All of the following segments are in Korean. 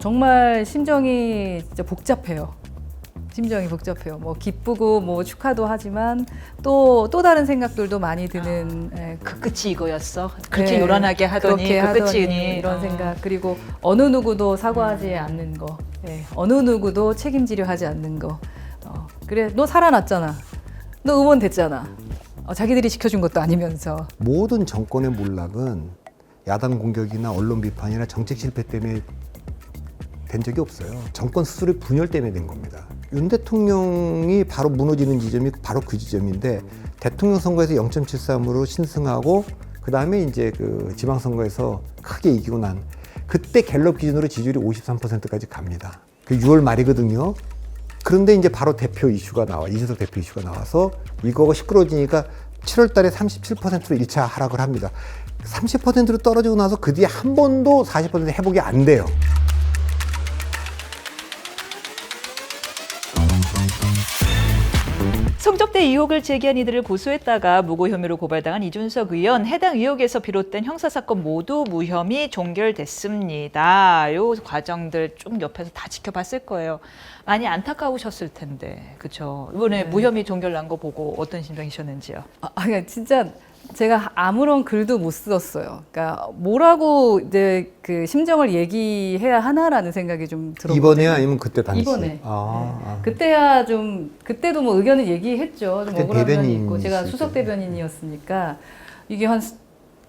정말 심정이 진짜 복잡해요. 심정이 복잡해요. 뭐 기쁘고 뭐 축하도 하지만 또 또 다른 생각들도 많이 드는 예, 그 끝이 이거였어. 그렇게 네, 요란하게 하더니 그렇게 그 끝이 하더니 니 이런 생각. 그리고 어느 누구도 사과하지 않는 거. 예, 어느 누구도 책임지려 하지 않는 거. 어, 그래 너 살아났잖아. 너 의원 됐잖아. 어, 자기들이 지켜준 것도 아니면서. 모든 정권의 몰락은 야당 공격이나 언론 비판이나 정책 실패 때문에 된 적이 없어요. 정권 스스로의 분열 때문에 된 겁니다. 윤 대통령이 바로 무너지는 지점이 바로 그 지점인데 대통령 선거에서 0.73으로 신승하고 그 다음에 이제 그 지방선거에서 크게 이기고 난 그때 갤럽 기준으로 지지율이 53%까지 갑니다. 그 6월 말이거든요. 그런데 이제 바로 대표 이슈가 나와 이준석 대표 이슈가 나와서 이거가 시끄러지니까 7월 달에 37%로 1차 하락을 합니다. 30%로 떨어지고 나서 그 뒤에 한 번도 40% 회복이 안 돼요. 성접대 의혹을 제기한 이들을 고소했다가 무고 혐의로 고발당한 이준석 의원 해당 의혹에서 비롯된 형사 사건 모두 무혐의 종결됐습니다. 요 과정들 좀 옆에서 다 지켜봤을 거예요. 많이 안타까우셨을 텐데, 그렇죠? 이번에 무혐의 종결난 거 보고 어떤 심정이셨는지요? 아, 아니, 진짜 제가 아무런 글도 못 썼어요. 그러니까 뭐라고 이제 그 심정을 얘기해야 하나라는 생각이 좀 들었거든요. 이번에 아니면 그때 당시? 이번에. 아, 아. 그때야 좀 그때도 뭐 의견을 얘기했죠. 좀 억울한 면이. 있고 제가 수석 대변인이었으니까 이게 한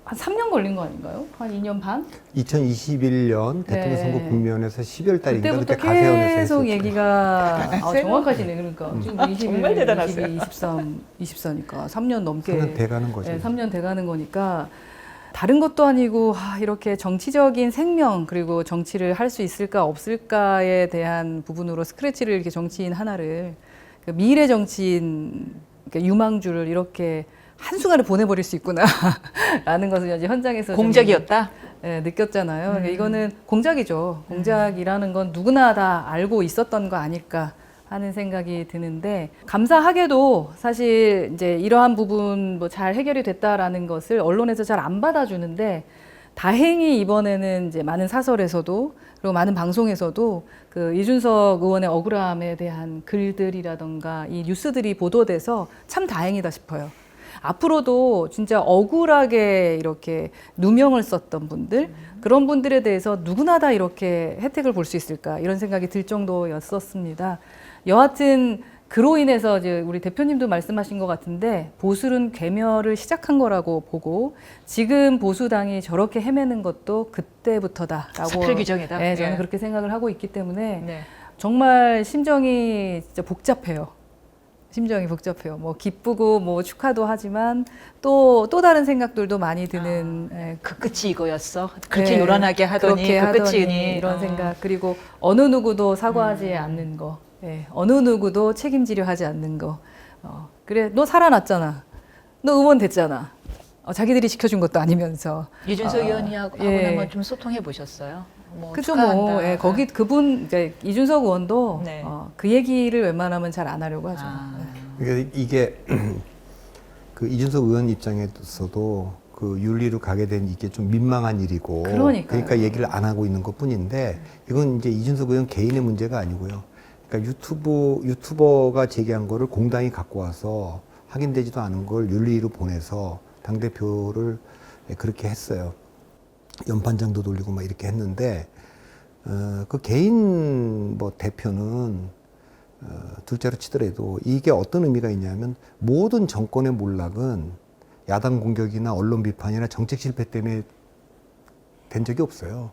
한 3년 걸린 거 아닌가요? 한 2년 반? 2021년 대통령 네. 선거 국면에서 12월 달인가 그때부터 그때 가세현에서 계속 했었죠. 얘기가 아, 정확하시네. 그러니까 지금 21, 정말 대단하세요. 22, 23, 24니까 3년 넘게 3년 돼가는 거죠. 네, 3년 돼가는 거니까 다른 것도 아니고 아, 이렇게 정치적인 생명 그리고 정치를 할 수 있을까 없을까에 대한 부분으로 스크래치를 이렇게 정치인 하나를 그 미래 정치인 그러니까 유망주를 이렇게 한순간에 보내버릴 수 있구나 라는 것을 이제 현장에서 좀 공작이었다? 네, 느꼈잖아요. 그러니까 이거는 공작이죠. 공작이라는 건 누구나 다 알고 있었던 거 아닐까 하는 생각이 드는데 감사하게도 사실 이제 이러한 부분 뭐 잘 해결이 됐다라는 것을 언론에서 잘 안 받아주는데 다행히 이번에는 이제 많은 사설에서도 그리고 많은 방송에서도 그 이준석 의원의 억울함에 대한 글들이라던가 이 뉴스들이 보도돼서 참 다행이다 싶어요. 앞으로도 진짜 억울하게 이렇게 누명을 썼던 분들 그런 분들에 대해서 누구나 다 이렇게 혜택을 볼 수 있을까 이런 생각이 들 정도였었습니다. 여하튼 그로 인해서 이제 우리 대표님도 말씀하신 것 같은데 보수는 괴멸을 시작한 거라고 보고 지금 보수당이 저렇게 헤매는 것도 그때부터다라고 사필 규정이다. 네, 저는 예. 그렇게 생각을 하고 있기 때문에 네. 정말 심정이 진짜 복잡해요. 심정이 복잡해요. 뭐 기쁘고 뭐 축하도 하지만 또 또 다른 생각들도 많이 드는 예, 그 끝이 이거였어. 그렇게 네, 요란하게 하더니 그렇게 그 끝이 하더니 니 이런 어. 생각 그리고 어느 누구도 사과하지 않는 거, 예, 어느 누구도 책임지려 하지 않는 거. 어, 그래 너 살아났잖아. 너 의원 됐잖아. 어, 자기들이 지켜준 것도 아니면서. 이준석 아, 의원이하고 예. 한번 좀 소통해 보셨어요? 뭐 그죠 축하한다. 뭐 예, 거기 그분 이제 이준석 의원도 네. 어, 그 얘기를 웬만하면 잘 안 하려고 하죠. 아. 그러니까 이게 그 이준석 의원 입장에서도 그 윤리로 가게 된 이게 좀 민망한 일이고 그러니까요. 그러니까 얘기를 안 하고 있는 것 뿐인데 이건 이제 이준석 의원 개인의 문제가 아니고요. 그러니까 유튜브 유튜버가 제기한 거를 공당이 갖고 와서 확인되지도 않은 걸 윤리로 보내서 당 대표를 그렇게 했어요. 연판장도 돌리고 막 이렇게 했는데 어, 그 개인 뭐 대표는 어, 둘째로 치더라도 이게 어떤 의미가 있냐면 모든 정권의 몰락은 야당 공격이나 언론 비판이나 정책 실패 때문에 된 적이 없어요.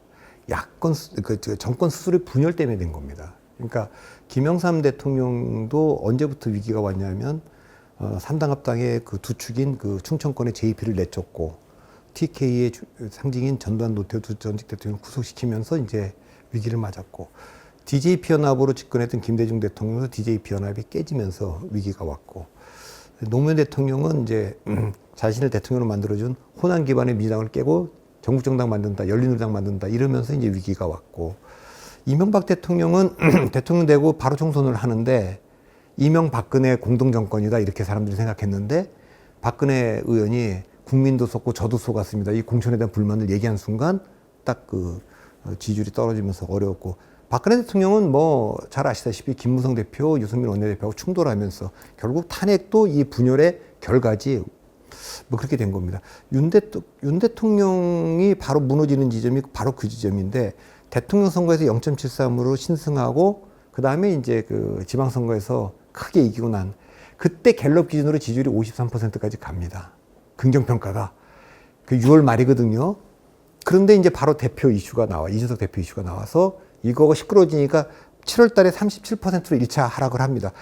야권 스- 그, 저 정권 스스로의 분열 때문에 된 겁니다. 그러니까 김영삼 대통령도 언제부터 위기가 왔냐면 어, 삼당합당의 그 두 축인 그 충청권의 JP를 내쫓고 TK의 주- 상징인 전두환 노태우 두 전직 대통령을 구속시키면서 이제 위기를 맞았고 DJP 연합으로 집권했던 김대중 대통령도 DJP 연합이 깨지면서 위기가 왔고 노무현 대통령은 이제 음, 자신을 대통령으로 만들어준 호남 기반의 민주당을 깨고 전국정당 만든다, 열린우리당 만든다 이러면서 이제 위기가 왔고 이명박 대통령은 대통령 되고 바로 총선을 하는데 이명박근혜 공동정권이다 이렇게 사람들이 생각했는데 박근혜 의원이 국민도 속고 저도 속았습니다. 이 공천에 대한 불만을 얘기한 순간 딱그 어, 지지율이 떨어지면서 어려웠고 박근혜 대통령은 뭐 잘 아시다시피 김무성 대표, 유승민 원내대표하고 충돌하면서 결국 탄핵도 이 분열의 결과지 뭐 그렇게 된 겁니다. 윤, 대통, 윤 대통령이 바로 무너지는 지점이 바로 그 지점인데 대통령 선거에서 0.73으로 신승하고 그 다음에 이제 그 지방선거에서 크게 이기고 난 그때 갤럽 기준으로 지지율이 53%까지 갑니다. 긍정평가가. 그 6월 말이거든요. 그런데 이제 바로 대표 이슈가 나와. 이준석 대표 이슈가 나와서 이거가 시끄러워지니까 7월 달에 37%로 1차 하락을 합니다.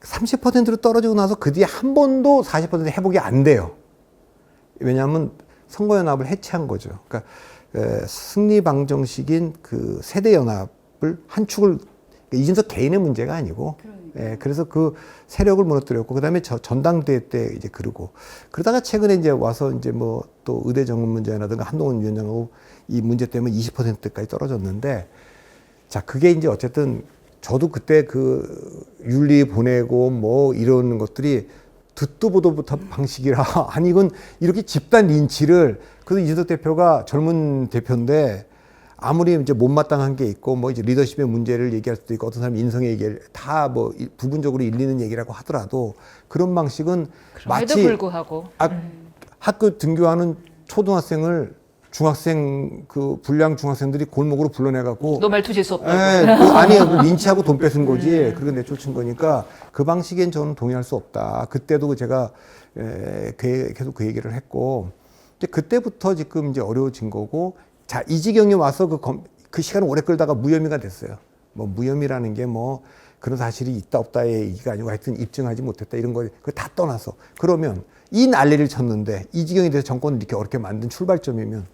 30%로 떨어지고 나서 그 뒤에 한 번도 40% 회복이 안 돼요. 왜냐하면 선거연합을 해체한 거죠. 그러니까 에, 승리 방정식인 그 세대연합을 한 축을 이준석 개인의 문제가 아니고 예, 그래서 그 세력을 무너뜨렸고 그다음에 저 전당대회 때 이제 그러고 그러다가 최근에 이제 와서 이제 뭐 또 의대 정문 문제라든가 한동훈 위원장하고 이 문제 때문에 20%까지 떨어졌는데 자 그게 이제 어쨌든 저도 그때 그 윤리 보내고 뭐 이런 것들이 듣도 보도 못한 방식이라 아니 이건 이렇게 집단 린치를 그래도 이준석 대표가 젊은 대표인데 아무리 이제 못마땅한 게 있고 뭐 이제 리더십의 문제를 얘기할 수도 있고 어떤 사람 인성의 얘기를 다 뭐 부분적으로 일리는 얘기라고 하더라도 그런 방식은 마치 불구하고. 아, 학교 등교하는 초등학생을 중학생 그 불량 중학생들이 골목으로 불러내갖고 너 말투 재수 없다고. 예, 그 아니에요. 그 린치하고 돈 뺏은 거지. 그리고 내쫓은 거니까 그 방식엔 저는 동의할 수 없다. 그때도 제가 에, 그- 계속 그 얘기를 했고 이제 그때부터 지금 이제 어려워진 거고 자 이 지경에 와서 그, 검, 그 시간을 오래 끌다가 무혐의가 됐어요. 뭐 무혐의라는 게 뭐 그런 사실이 있다 없다의 얘기가 아니고 하여튼 입증하지 못했다 이런 거 그거 다 떠나서 그러면 이 난리를 쳤는데 이 지경에 대해서 정권을 이렇게 어렵게 만든 출발점이면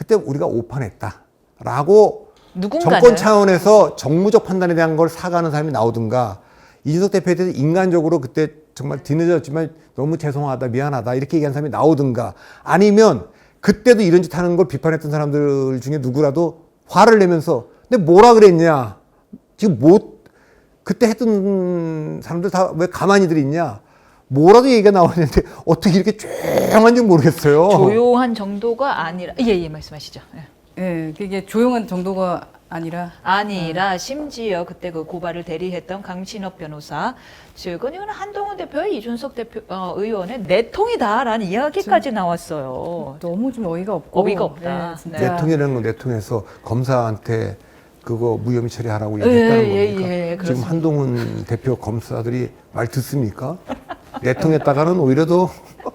그때 우리가 오판했다라고 누군가는? 정권 차원에서 정무적 판단에 대한 걸 사과하는 사람이 나오든가 이준석 대표에 대해서 인간적으로 그때 정말 뒤늦었지만 너무 죄송하다 미안하다 이렇게 얘기한 사람이 나오든가 아니면 그때도 이런 짓 하는 걸 비판했던 사람들 중에 누구라도 화를 내면서 근데 뭐라 그랬냐? 지금 뭐 그때 했던 사람들 다 왜 가만히들 있냐 뭐라도 얘기가 나오는데 어떻게 이렇게 조용한지 모르겠어요. 조용한 정도가 아니라 예예 말씀하시죠. 예. 예, 그게 조용한 정도가 아니라 아니라 심지어 그때 그 고발을 대리했던 강신업 변호사 측은 이건 한동훈 대표와 이준석 대표 어, 의원의 내통이다라는 이야기까지 나왔어요. 너무 좀 어이가 없고 어이가 없다. 예, 진짜 네. 내통이라는 건 내통해서 검사한테 그거 무혐의 처리하라고 예, 얘기했다는 예, 겁니까? 예, 지금 그렇습니다. 한동훈 대표 검사들이 말 듣습니까? 내통했다가는 오히려 더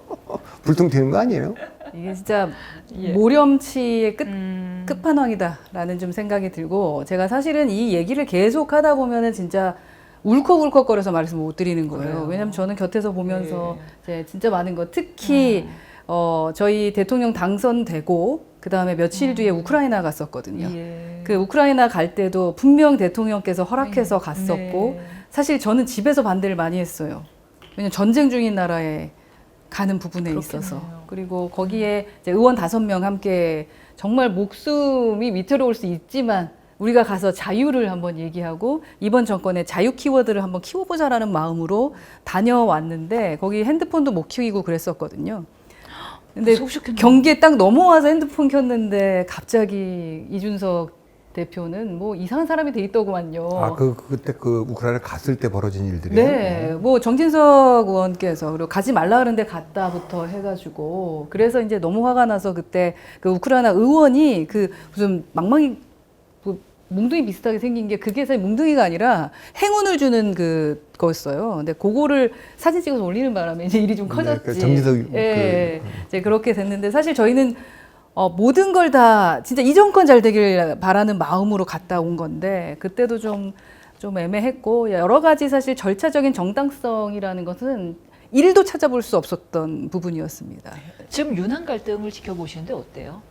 불통 튀는 거 아니에요? 이게 진짜 예. 모렴치의 끝 음, 끝판왕이다라는 좀 생각이 들고 제가 사실은 이 얘기를 계속 하다 보면은 진짜 울컥울컥거려서 말씀 못 드리는 거예요. 그래요. 왜냐면 저는 곁에서 보면서 예. 이제 진짜 많은 거 특히 어 저희 대통령 당선되고 그 다음에 며칠 뒤에 우크라이나 갔었거든요. 예. 그 우크라이나 갈 때도 분명 대통령께서 허락해서 갔었고 네. 사실 저는 집에서 반대를 많이 했어요. 왜냐면 전쟁 중인 나라에 가는 부분에 그렇겠네요. 있어서 그리고 거기에 의원 다섯 명 함께 정말 목숨이 위태로울 수 있지만 우리가 가서 자유를 한번 얘기하고 이번 정권의 자유 키워드를 한번 키워보자라는 마음으로 다녀왔는데 거기 핸드폰도 못 키우고 그랬었거든요. 근데 속셨겠네요. 경기에 딱 넘어와서 핸드폰 켰는데 갑자기 이준석 대표는 뭐 이상한 사람이 돼 있더구만요. 아, 그, 그- 그때 그 우크라이나 갔을 때 벌어진 일들이에요? 네, 뭐 정진석 의원께서 그리고 가지 말라 그러는데 갔다부터 해가지고 그래서 이제 너무 화가 나서 그때 그 우크라이나 의원이 그 무슨 망망이 뭐 뭉둥이 비슷하게 생긴 게 그게 사실 뭉둥이가 아니라 행운을 주는 그 거였어요. 근데 그거를 사진 찍어서 올리는 바람에 이제 일이 좀 네, 커졌지. 그 정진석 예, 그- 이제 그렇게 됐는데 사실 저희는 어, 모든 걸 다 진짜 이 정권 잘 되길 바라는 마음으로 갔다 온 건데 그때도 좀, 좀 애매했고 여러 가지 사실 절차적인 정당성이라는 것은 일도 찾아볼 수 없었던 부분이었습니다. 지금 유난 갈등을 지켜보시는데 어때요?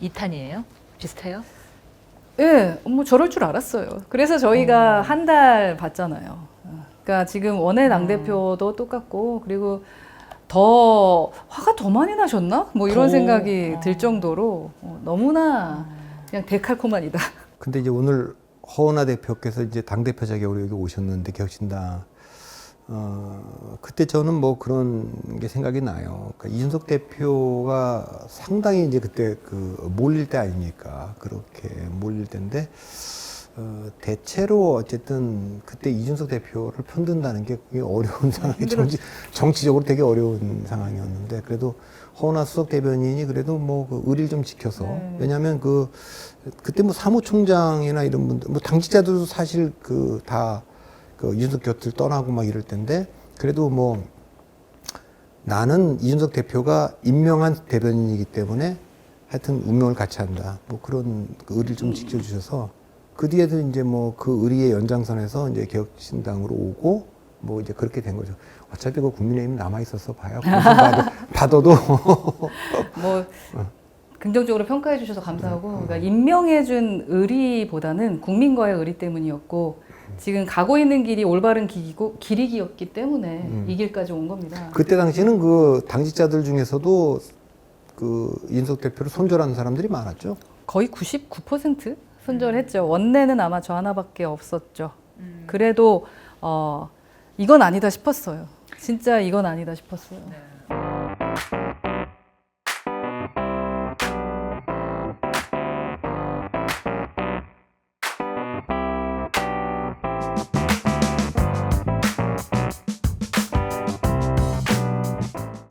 이탄이에요? 비슷해요? 예, 뭐 저럴 줄 알았어요. 그래서 저희가 한달 봤잖아요. 그러니까 지금 원외 당대표도 똑같고 그리고 더 화가 더 많이 나셨나? 뭐 이런 더. 생각이 어. 들 정도로 어, 너무나 그냥 데칼코마니다. 근데 이제 오늘 허은하 대표께서 이제 당 대표 자격으로 여기 오셨는데 격신당 어, 그때 저는 뭐 그런 게 생각이 나요. 그러니까 이준석 대표가 상당히 이제 그때 그 몰릴 때 아닙니까? 그렇게 몰릴 때인데, 어, 대체로 어쨌든 그때 이준석 대표를 편든다는 게 그게 어려운 상황이 정치, 정치적으로 되게 어려운 상황이었는데, 그래도 허나 수석 대변인이 그래도 뭐 그 의리를 좀 지켜서, 네. 왜냐하면 그, 그때 뭐 사무총장이나 이런 분들, 뭐 당직자들도 사실 그 다 그 이준석 곁을 떠나고 막 이럴 텐데 그래도 뭐 나는 이준석 대표가 임명한 대변인이기 때문에 하여튼 운명을 같이 한다. 뭐 그런 그 의리를 좀 지켜주셔서 그 뒤에도 이제 뭐 그 의리의 연장선에서 이제 개혁신당으로 오고 뭐 이제 그렇게 된 거죠. 어차피 그 국민의힘 남아 있어서 봐요. 봐도 뭐 긍정적으로 평가해 주셔서 감사하고 그러니까 임명해 준 의리보다는 국민과의 의리 때문이었고 지금 가고 있는 길이 올바른 길이고 길이 기였기 때문에 이 길까지 온 겁니다. 그때 당시에는 그 당직자들 중에서도 그 이준석 대표를 손절하는 사람들이 많았죠. 거의 99% 손절했죠. 원내는 아마 저 하나밖에 없었죠. 그래도 어 이건 아니다 싶었어요. 진짜 이건 아니다 싶었어요.